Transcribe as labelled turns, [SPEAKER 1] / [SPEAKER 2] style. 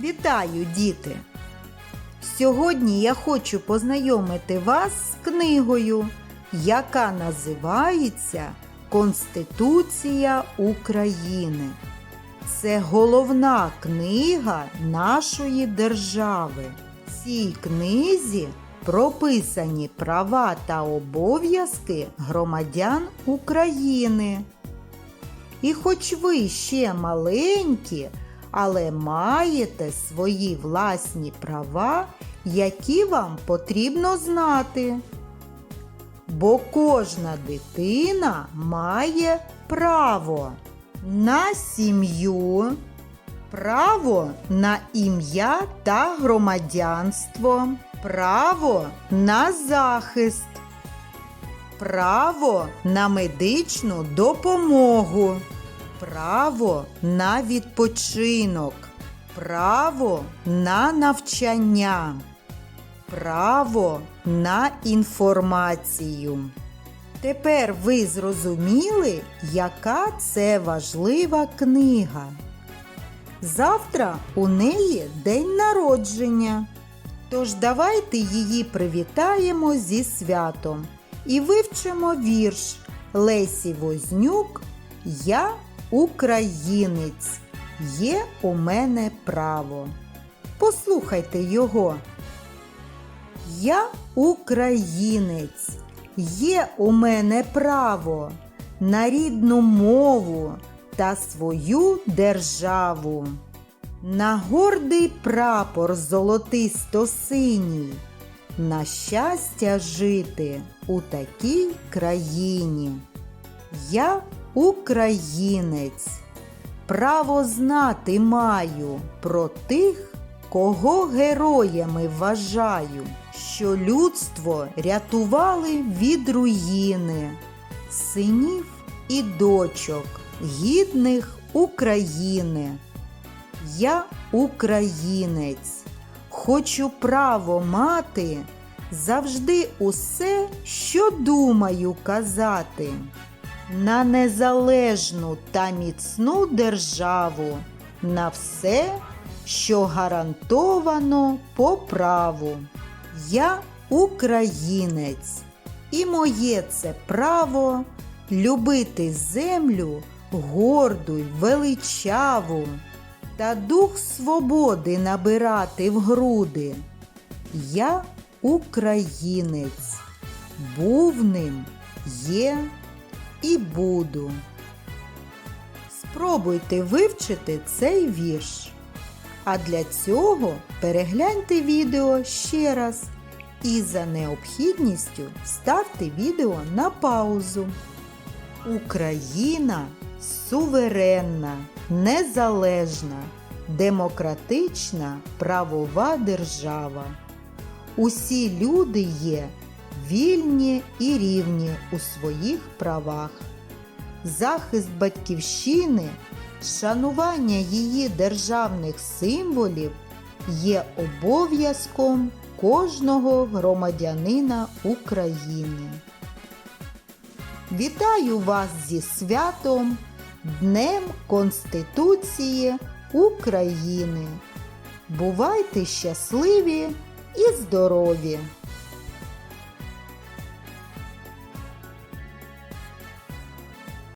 [SPEAKER 1] Вітаю, діти! Сьогодні я хочу познайомити вас з книгою, яка називається Конституція України. Це головна книга нашої держави. В цій книзі прописані права та обов'язки громадян України. І хоч ви ще маленькі, але маєте свої власні права, які вам потрібно знати. Бо кожна дитина має право на сім'ю, право на ім'я та громадянство, право на захист, право на медичну допомогу, право на відпочинок, право на навчання, право на інформацію. Тепер ви зрозуміли, яка це важлива книга. Завтра у неї день народження. Тож давайте її привітаємо зі святом і вивчимо вірш Лесі Вознюк Я українець. Є у мене право. Послухайте його. Я українець. Є у мене право на рідну мову та свою державу. На гордий прапор золотисто-синій, на щастя жити у такій країні. Я українець, право знати маю про тих, кого героями вважаю, що людство рятували від руїни, синів і дочок, гідних України. Я українець, хочу право мати, завжди усе, що думаю казати, на незалежну та міцну державу, на все, що гарантовано по праву. Я українець, і моє це право любити землю горду й величаву та дух свободи набирати в груди. Я українець, був ним, є і буду. Спробуйте вивчити цей вірш. А для цього перегляньте відео ще раз і за необхідністю ставте відео на паузу. Україна суверенна, незалежна, демократична правова держава. Усі люди є вільні і рівні у своїх правах. Захист батьківщини, шанування її державних символів є обов'язком кожного громадянина України. Вітаю вас зі святом, Днем Конституції України. Бувайте щасливі і здорові!